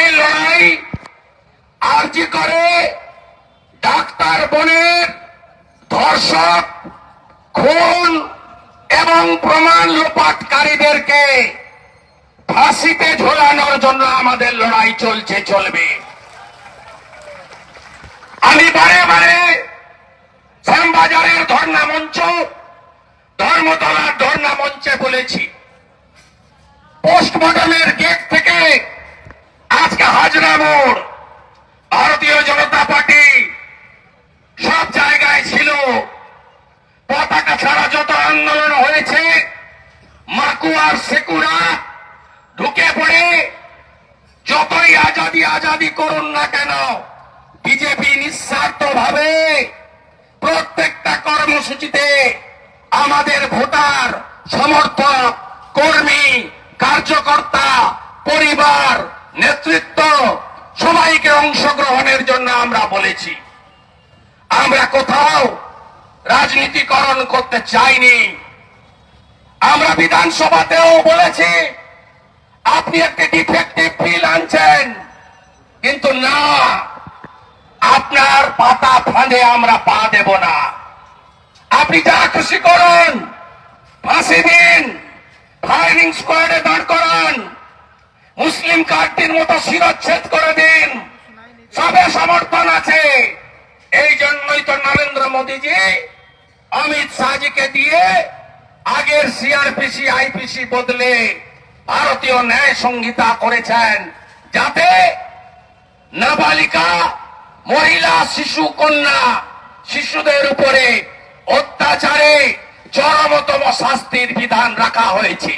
আমাদের লড়াই আর্জি করে ডাক্তার বোনের ধর্ষক, খুন এবং প্রমাণ লোপাটকারীদেরকে ফাঁসিতে ঝোলানোর জন্য আমাদের লড়াই চলছে, চলবে। আমি বারে বারে শ্যামবাজারের ধর্ণা মঞ্চ, ধর্মতলার ধর্ণা মঞ্চে বলেছি, পোস্টমর্টমের গেট থেকে আজকে হাজরা মোড়। ভারতীয় জনতা পার্টি সব জায়গায় ছিল। পতাকা ছাড়া যত আন্দোলন হয়েছে মাকুয়ার সেকুরা ঢুকে পড়ে। যতই আজাদি আজাদি করুন না কেন, বিজেপি নিঃস্বার্থ ভাবে প্রত্যেকটা কর্মসূচিতে আমাদের ভোটার, সমর্থক, কর্মী, কার্যকর্তা, পরিবার নেতৃত্ব সবাইকে অংশগ্রহণের জন্য আমরা বলেছি। আমরা কোথাও রাজনীতিকরণ করতে চাইনি। আমরা বিধানসভাতেও বলেছি, আপনি একটি ডিফেক্টিভ বিল আনছেন, কিন্তু না, আপনার পাতা ফাঁদে আমরা পা দেব না। আপনি যা খুশি করুন, ফাঁসি দিন ফায়ারিং স্কোয়াডে দাঁড় করান। মুসলিম কার্ডটির মতো শিরচ্ছেদ করে দিন। সবে সমর্থন আছে। এই জন্যই তো নরেন্দ্র মোদীজি, অমিত শাহজিকে দিয়ে আগের সিআরপিসি আইপিসি বদলে ভারতীয় ন্যায় সংহিতা করেছেন। যাতে নাবালিকা, মহিলা, শিশু, কন্যা শিশুদের উপরে অত্যাচারে চরমতম শাস্তির বিধান রাখা হয়েছে।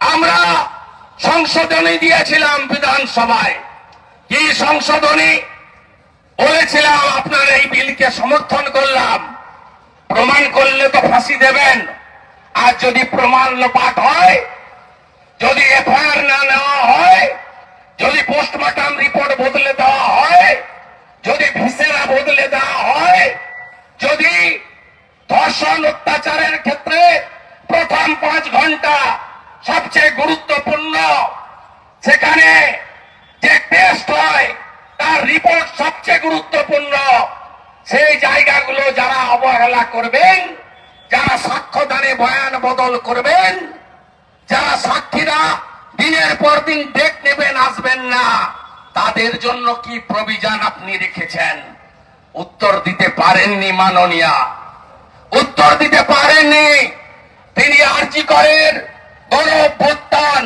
আমরা সংশোধনী দিয়েছিলাম বিধানসভায়। কি সংশোধনী? বলেছিলাম, আপনার এই বিলকে সমর্থন করলাম। প্রমাণ করলে তো ফাঁসি দেবেন। আর যদি প্রমাণ লোপাট হয়, যদি এফআইআর না নেওয়া হয়, যদি পোস্টমর্টম রিপোর্ট বদলে দেওয়া হয়, যদি ভিসেরা বদলে দেওয়া হয়, যদি ধর্ষণ অত্যাচারের ক্ষেত্রে প্রথম পাঁচ ঘণ্টা সবচেয়ে গুরুত্বপূর্ণ, সেখানে যে টেস্ট হয়, তার রিপোর্ট সবচেয়ে গুরুত্বপূর্ণ। সেই জায়গাগুলো যারা অবহেলা করবেন, যারা সাক্ষ্যদানে বয়ান বদল করবেন, যারা সাক্ষীরা দিনের পর দিন ডেক নেবেন, আসবেন না, তাদের জন্য কি প্রবিধান আপনি রেখেছেন? উত্তর দিতে পারেননি মাননীয়া। উত্তর দিতে পারেননি। তিনি আর্জি করেন। গণভ্যুত্থান,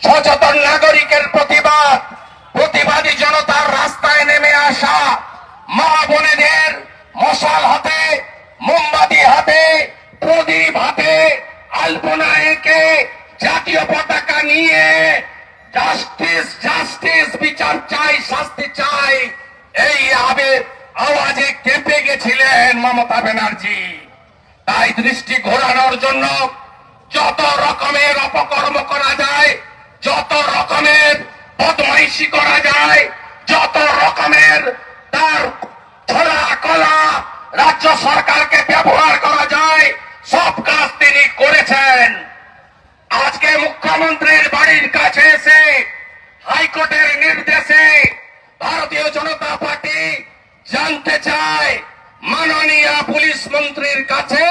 সচেতন নাগরিকের প্রতিবাদ, প্রতিবাদী জনতার রাস্তায় নেমে আসা মা বোনেদের মশাল হাতে, মোমবাতি হাতে, প্রদীপ হাতে, আলপনা এঁকে জাতীয় পতাকা নিয়ে জাস্টিস জাস্টিস বিচার চাই, শাস্তি চাই। এই আবে আওয়াজে কেঁপে গেছিলেন মমতা ব্যানার্জি। তাই দৃষ্টি ঘোরানোর জন্য যত রকমের অপকর্ম করা যায়, যত রকমের বদমাইশি করা যায়, যত রকমের তার ছড়া কলা রাজ্য সরকারকে ব্যবহার করা যায়, সব কাজ তিনি করেছেন। আজকে মুখ্যমন্ত্রীর বাড়ির কাছে এসে হাইকোর্টের নির্দেশে ভারতীয় জনতা পার্টি জানতে চায়, মাননীয় পুলিশ মন্ত্রীর কাছে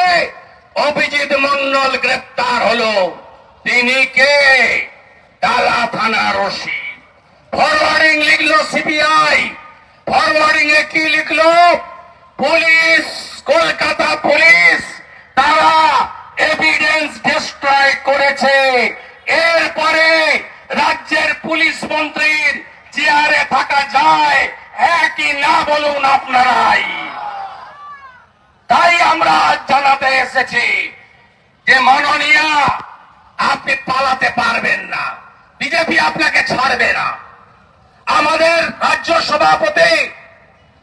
অভিজিৎ মন্ডল গ্রেপ্তার হলো। তিনি কে? ডালা থানার ওসি ফরওয়ার্ডিং লিখলো সিবিআই। ফরওয়ার্ডিং এ কি লিখলো? পুলিশ, কলকাতা পুলিশ, তারা এভিডেন্স ডিস্ট্রয় করেছে। এরপরে রাজ্যের পুলিশ মন্ত্রীর চেয়ারে থাকা যায়। কি না বলুন আপনারাই। তাই আমরা এসেছি যে মাননীয়া, আপনি পালাতে পারবেন না। বিজেপি আপনাকে ছাড়বে না। আমাদের রাজ্য সভাপতি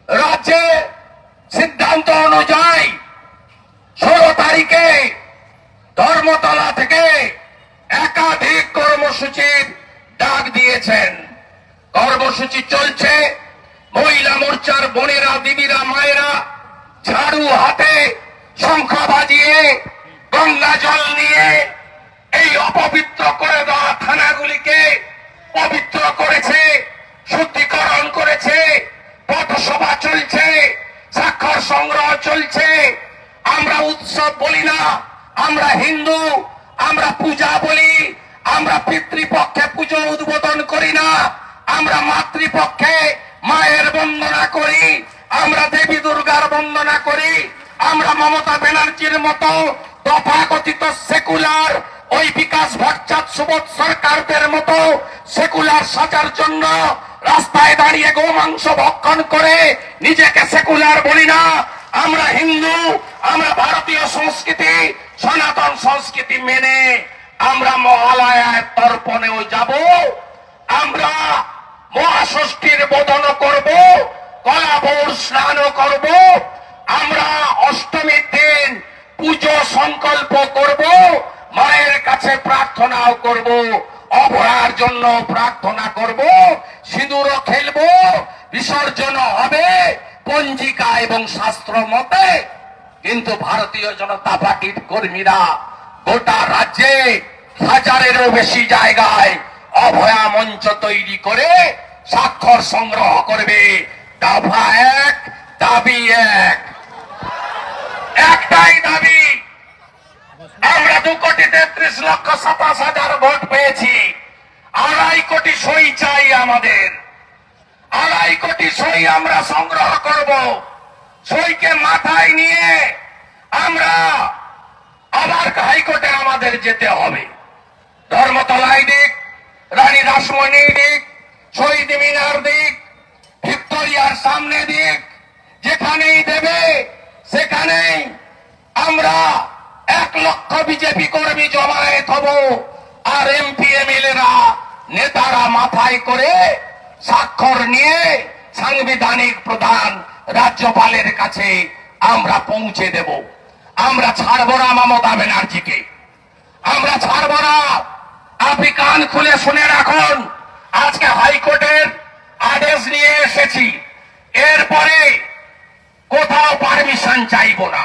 রাজ্যে সিদ্ধান্ত অনুযায়ী ষোলো তারিখে ধর্মতলা থেকে একাধিক কর্মসূচির ডাক দিয়েছেন। কর্মসূচি চলছে। মহিলা মোর্চার বোনেরা, দিদিরা, মায়েরা ঝাড়ু হাতে শঙ্খ বাজিয়ে গঙ্গা জল নিয়ে এই অপবিত্র করে দেওয়া থানাগুলিকে পবিত্র করেছে, শুদ্ধিকরণ করেছে, পথসভা চলছে সাক্ষর সংগ্রহ চলছে। আমরা উৎসব বলি না, আমরা হিন্দু, আমরা পূজা বলি, আমরা পিতৃপক্ষে পুজো উদ্বোধন করি না, আমরা মাতৃপক্ষে মায়ের বন্দনা করি, আমরা দেবী দুর্গার বন্দনা করি। আমরা মমতা ব্যানার্জির মতো তথাকথিত সেকুলার, ওই বিকাশ ভট্টাচার্য সুবোধ সরকারদের মতো সেকুলার সাজার জন্য রাস্তায় দাঁড়িয়ে গোমাংস ভক্ষণ করে নিজেকে সেকুলার বলি না। আমরা হিন্দু, আমরা ভারতীয় সংস্কৃতি, সনাতন সংস্কৃতি মেনে আমরা মহালয়ার তর্পণেও যাব। আমরা মহাষষ্ঠীর বোধন করব কলাবর স্নানও করব। আমরা অষ্টমীর দিন পুজো সংকল্প করব, মায়ের কাছে প্রার্থনাও করব অভয়ার জন্য প্রার্থনা করব, সিঁদুরও খেলব, বিসর্জন হবে, পঞ্জিকা এবং শাস্ত্র মতে। কিন্তু ভারতীয় জনতা পার্টির কর্মীরা গোটা রাজ্যে হাজারেরও বেশি জায়গায় অভয়া মঞ্চ তৈরি করে স্বাক্ষর সংগ্রহ করবে। দফা এক, দাবি এক। একটাই দাবি, আমরা দু কোটি তেত্রিশ লক্ষ সাতাশ হাজার ভোট পেয়েছি। আড়াই কোটি সই চাই আমাদের। আড়াই কোটি সই আমরা সংগ্রহ করব। সইকে মাথায় নিয়ে আমরা আবার হাইকোর্টে আমাদের যেতে হবে। ধর্মতলায় দিক, রানী রাসমণি দিক, শহীদ মিনার দিক, ভিক্টোরিয়ার সামনে দিক, যেখানেই দেবে সেখানেই আমরা এক লক্ষ বিজেপি কর্মী জমায়েত হব, আর এমপি এমএলএরা নেতারা মাথায় করে স্বাক্ষর নিয়ে সাংবিধানিক প্রধান রাজ্যপালের কাছে আমরা পৌঁছে দেব। আমরা ছাড়ব না মমতা ব্যানার্জিকে। আমরা ছাড়ব না। আপনি কান খুলে শুনে রাখুন, আজকে হাইকোর্টের আদেশ নিয়ে এসেছি। এরপরে কোথাও পারমিশন চাইব না।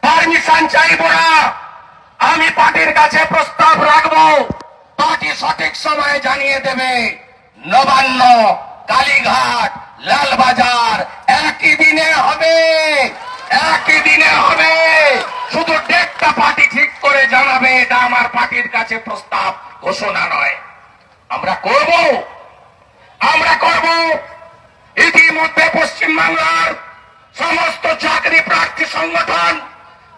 পারমিশন চাইব না। আমি পার্টির কাছে প্রস্তাব রাখব। পার্টি সঠিক সময়ে জানিয়ে দেবে। নবান্ন, কালীঘাট, লালবাজার, একই দিনে হবে। একই দিনে হবে। শুধু ডেটটা পার্টি ঠিক করে জানাবে, এটা আমার পার্টির কাছে প্রস্তাব, ঘোষণা নয়। আমরা করব। আমরা করব। ইতিমধ্যে পশ্চিমবাংলার সমস্ত চাকরি প্রার্থী সংগঠন,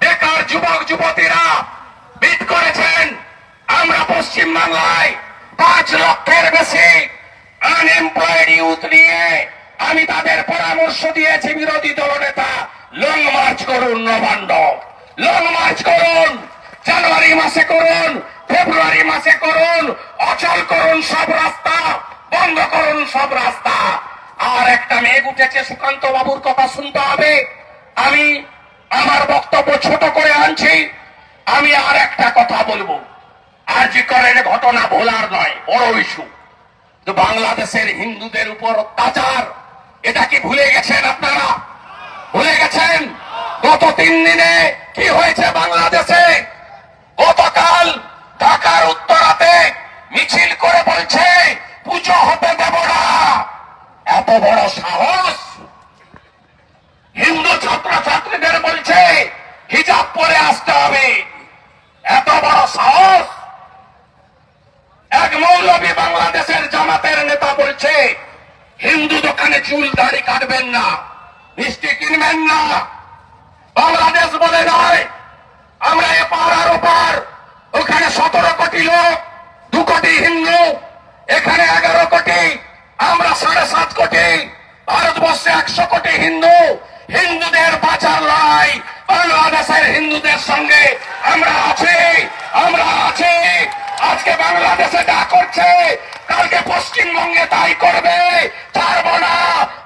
বেকার যুবক, যুবতীরা বিট করেছেন। আমরা পশ্চিম বাংলায় পাঁচ লক্ষের বেশি আনএমপ্লয়েড ইউথ নিয়ে আমি তাদের পরামর্শ দিয়েছি, বিরোধী দলনেতা লং মার্চ করুন নবান্ন। লং মার্চ করুন, জানুয়ারি মাসে করুন, ফেব্রুয়ারি মাসে করুন, অচল করুন সব রাস্তা, বন্ধ করুন সব রাস্তা। আর একটা মেঘ উঠেছে, সুকান্ত বাবুর কথা শুনতে হবে। আমি আমার বক্তব্য ছোট করে আনছি, আমি আর একটা কথা বলব। আর জি করেন ঘটনা ভোলার নয়, বড় ইস্যু। বাংলাদেশের হিন্দুদের উপর অত্যাচার, এটা কি ভুলে গেছেন আপনারা? ভুলে গেছেন? গত তিন দিনে কি হয়েছে বাংলাদেশে? গতকাল ঢাকার উত্তরাতে মিছিল করে বলছে এত বড় সাহস? হিন্দু ছাত্র ছাত্রীদের বলছে, হিজাব পরে আসতে হবে। এত বড় সাহস? এক মৌলবী বাংলাদেশের জামাতের নেতা বলছে, হিন্দু দোকানে চুল দাড়ি কাটবেন না, মিষ্টি কিনবেন না। বাংলাদেশ বলে নয়, আমরা এপার আর ওপার, ওখানে সতেরো কোটি লোক, দু কোটি হিন্দু, এখানে এগারো কোটি আমরা সাড়ে সাত কোটি, ভারতবর্ষে একশো কোটি হিন্দু, হিন্দুদের বাঁচার লড়াই বাংলাদেশের হিন্দুদের সঙ্গে। আমরা আছি আমরা আছি। আজকে বাংলাদেশে যা করছে, কালকে পশ্চিমবঙ্গে তাই করবে। ছাড়বো না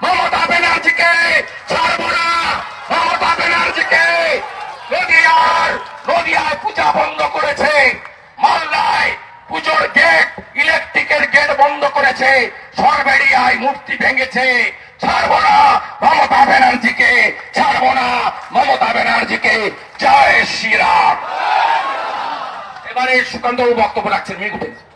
মমতা ব্যানার্জিকে, ছাড়বো না মমতা ব্যানার্জিকে। নদিয়ার নদিয়ায় পূজা বন্ধ করেছে। মালদায় পুজোর গেট ইলেকট্রিকের গেট বন্ধ করেছে। ভেঙেছে ছাড়বো না। মমতা ব্যানার্জিকে ছাড়বো না। মমতা ব্যানার্জিকে জয় শ্রীরাম। এবারে সুকান্ত বক্তব্য রাখছেন উঠেছে।